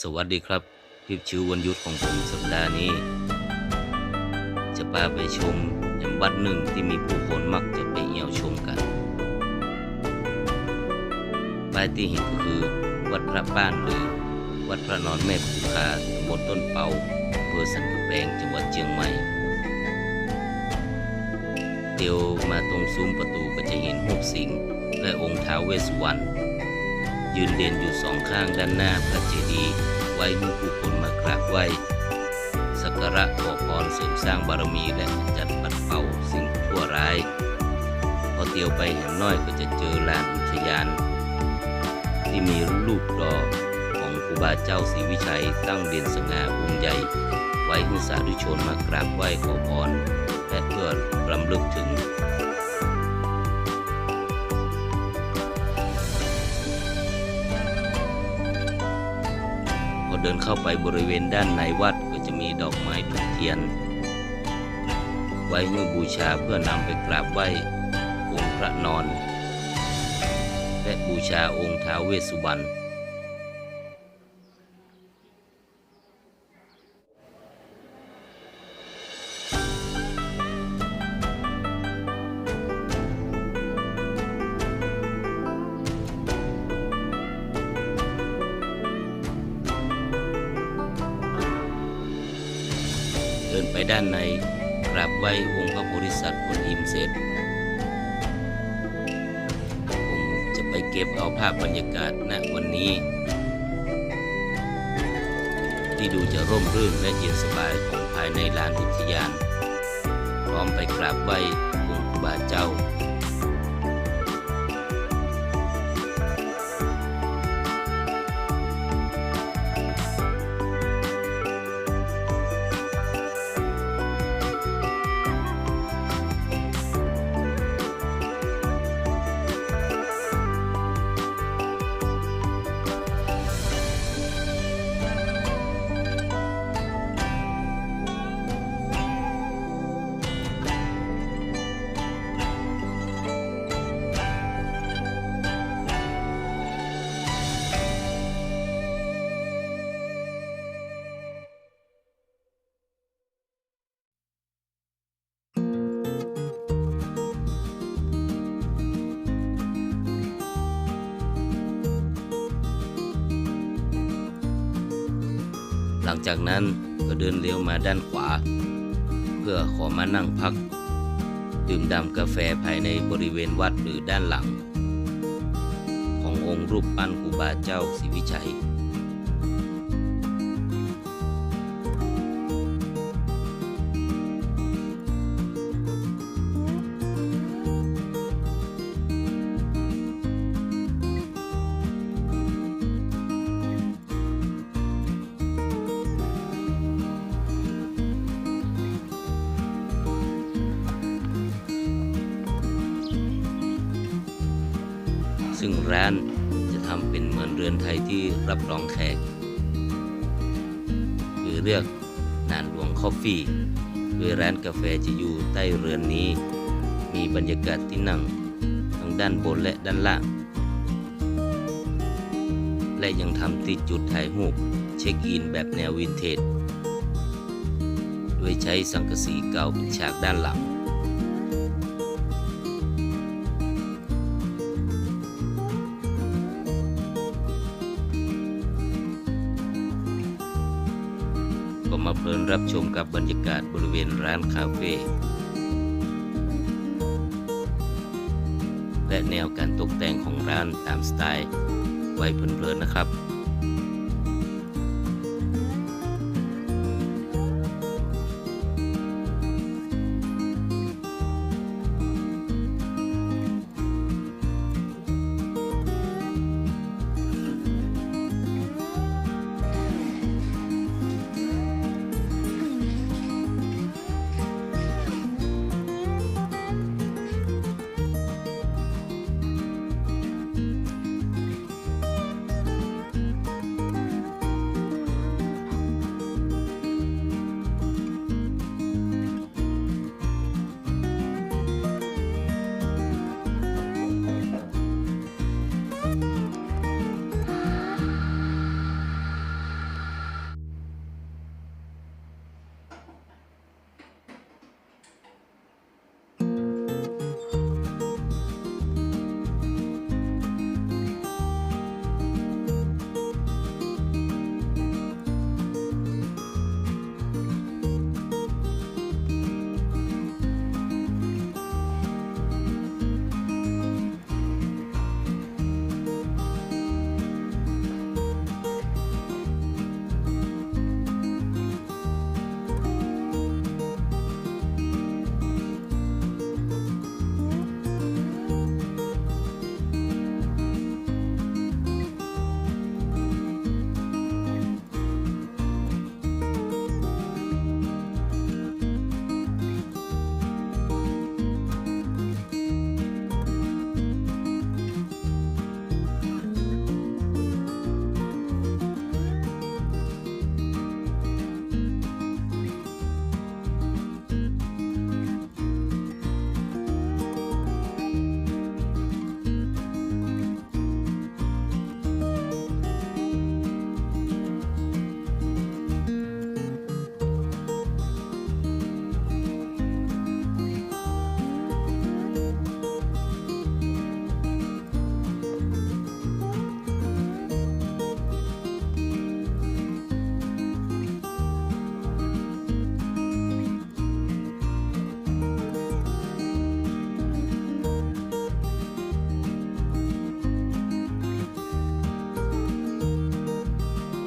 สวัสดีครับคลิปชิววันยุดของผมสัปดาห์นี้ จะพาไปชมแห่งวัดหนึ่งที่มีผู้คนมักจะไปเยี่ยวชมกันป้ายที่เห็นก็คือ วัดพระบ้านหรือ วัดพระนอนแม่ภูคาตำบลต้นเปาอำเภอสันกำแพงจังหวัดเชียงใหม่เดียวมาตรงซุ้มประตูก็จะเห็นรูปสิงห์และองค์ท้าวเวสสุวรรณ ยืนเด่นอยู่สองข้างด้านหน้าพระเจดีย์ไว้ให้ผู้คนมากราบไหว้สักการะขอพรเสริมสร้างบารมีและจัดปัดเป่าสิ่งชั่วร้าย พอเตียวไปแหมน้อยก็จะเจอลานอุทยาน ที่มีรูปรอของครูบาเจ้าศรีวิชัยตั้งเด่นสง่าองค์ใหญ่ ไว้ให้สาธุชนมากราบไหว้ขอพรและเพื่อรำลึกถึง เดินเข้าไปบริเวณด้านในวัดก็จะมีดอกไม้ทุกเทียน ไว้เมื่อบูชาเพื่อนำไปกราบไหว้องค์พระนอน และบูชาองค์ท้าวเวสสุวรรณ ด้านในกราบไหว้องค์พระโพธิสัตว์บนอิมเสร็จผมจะไปเก็บเอาภาพบรรยากาศณวันนี้ ที่ดูจะร่มรื่นและเย็นสบายของภายในลานอุทยาน พร้อมไปกราบไหว้องค์บาเจ้า หลังจากนั้นก็เดินเลี้ยวมาด้านขวา เพื่อขอมานั่งพัก ดื่มดำกาแฟภายในบริเวณวัดหรือด้านหลัง ขององค์รูปปั้นครูบาเจ้าศรีวิชัย ซึ่งร้านจะทำเป็นเหมือนเรือนไทยที่รับรองแขก หรือเรียกนานหลวงคอฟฟี่โดยร้านกาแฟจะอยู่ใต้เรือนนี้ มีบรรยากาศที่นั่งทั้งด้านบนและด้านล่าง และยังทำติดจุดถ่ายรูปเช็คอินแบบแนววินเทจ โดยใช้สังกะสีเก่าเป็นฉากด้านหลัง ลินรับชมกับบรรยากาศบริเวณร้านคาเฟ่และแนวการตกแต่งของร้านตามสไตล์ไว้เพลินๆนะครับ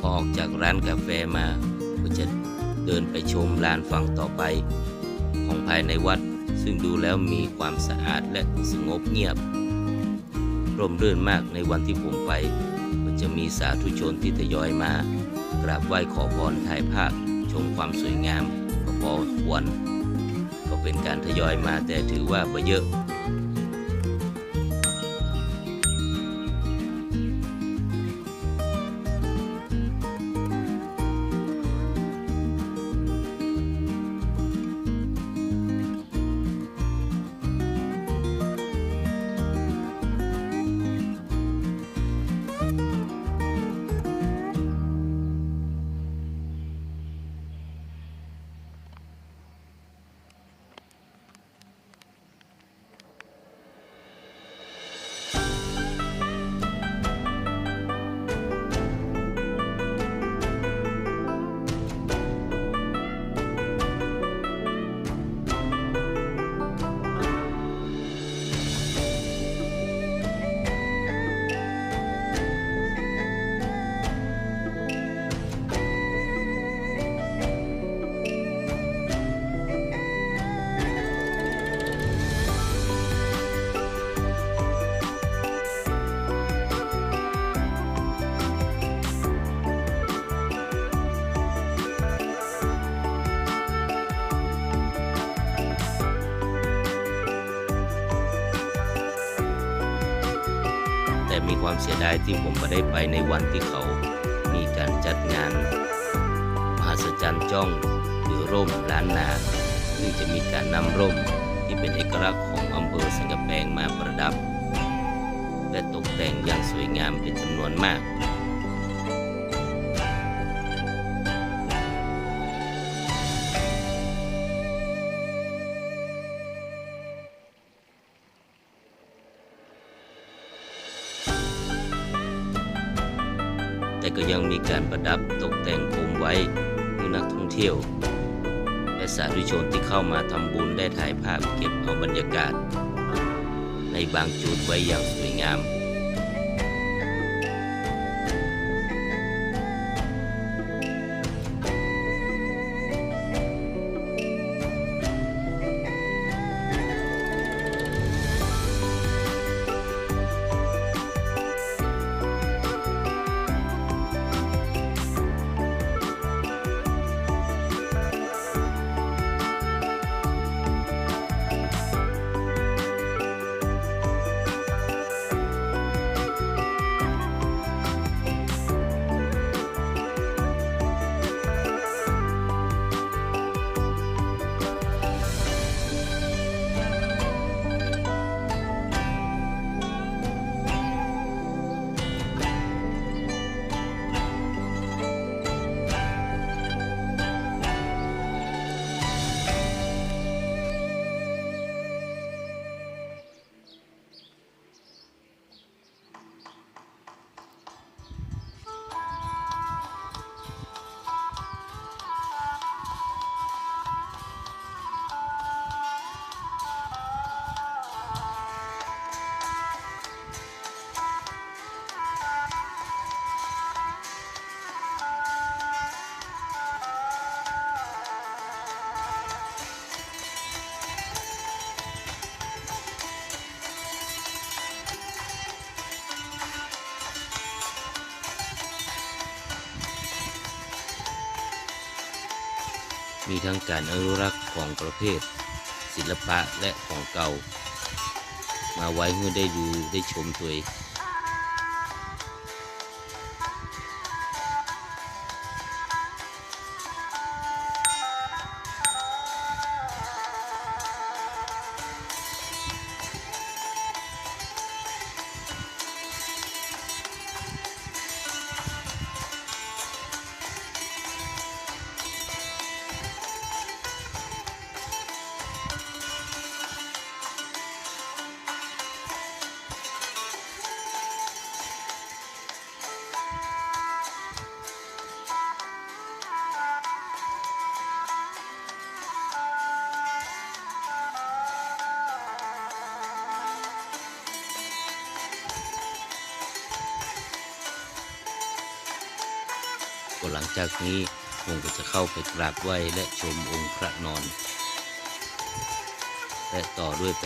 อออกจากร้านกาแฟมา ก็จะเดินไปชมลานฝั่งต่อไป ของภายในวัด ซึ่งดูแล้วมีความสะอาดและสงบเงียบ ร่มรื่นมากในวันที่ผมไป ก็จะมีสาธุชนที่ทยอยมา กราบไหว้ขอพรถ่ายภาพชมความสวยงามก็พอควรก็เป็นการทยอยมาแต่ถือว่าบ่เยอะ แต่มีความเสียดายที่ผมไม่ได้ไปในวันที่เขา มีการจัดงาน มหัศจรรย์จ้องหรือร่มล้านนาซึ่งจะมีการนำร่มที่เป็นเอกลักษณ์ของอำเภอสังกะแปงมาประดับ และตกแต่งอย่างสวยงามเป็นจำนวนมาก แต่ก็ยังมีการประดับตกแต่งโคมไว้ให้นักท่องเที่ยว และสาธุชนที่เข้ามาทำบุญได้ถ่ายภาพเก็บเอาบรรยากาศ ในบางจุดไว้อย่างสวยงาม มีทั้งการอนุรักษ์ของประเภท ศิลปะและของเก่า มาไว้ให้ได้ดูได้ชมตัวเอง ก็หลังจากนี้ผมก็จะเข้าไปกราบไหว้และชมองค์พระนอน และต่อด้วยไป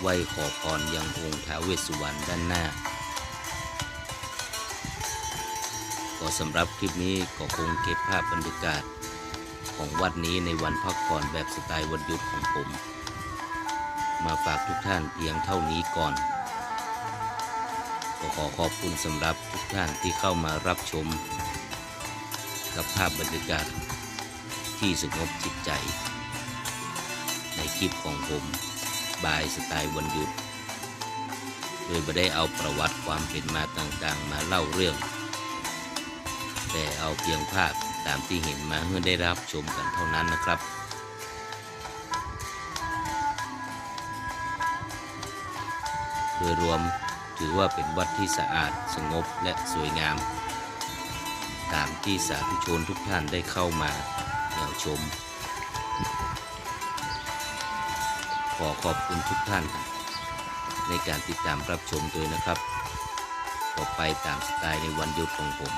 ไหว้ขอพรยังองค์ท้าวเวสสุวรรณด้านหน้า ก็สำหรับคลิปนี้ก็คงเก็บภาพบรรยากาศของวัดนี้ในวันพักผ่อนแบบสไตล์วันหยุดของผม มาฝากทุกท่านเพียงเท่านี้ก่อนก็ขอขอบคุณสำหรับทุกท่านที่เข้ามารับชม กับภาพบรรยากาศที่สงบจิตใจ ในคลิปของผมบายสไตล์วันหยุด โดยไม่ได้เอาประวัติความเป็นมาต่างๆ มาเล่าเรื่อง แต่เอาเพียงภาพตามที่เห็นมาเพื่อได้รับชมกันเท่านั้นนะครับโดยรวมถือว่าเป็นวัดที่สะอาดสงบและสวยงาม ตามที่สาธุชนทุกท่านได้เข้ามาเยี่ยมชม ขอขอบคุณทุกท่าน ในการติดตามรับชมด้วยนะครับ ต่อไปตามสไตล์ในวันหยุดของผม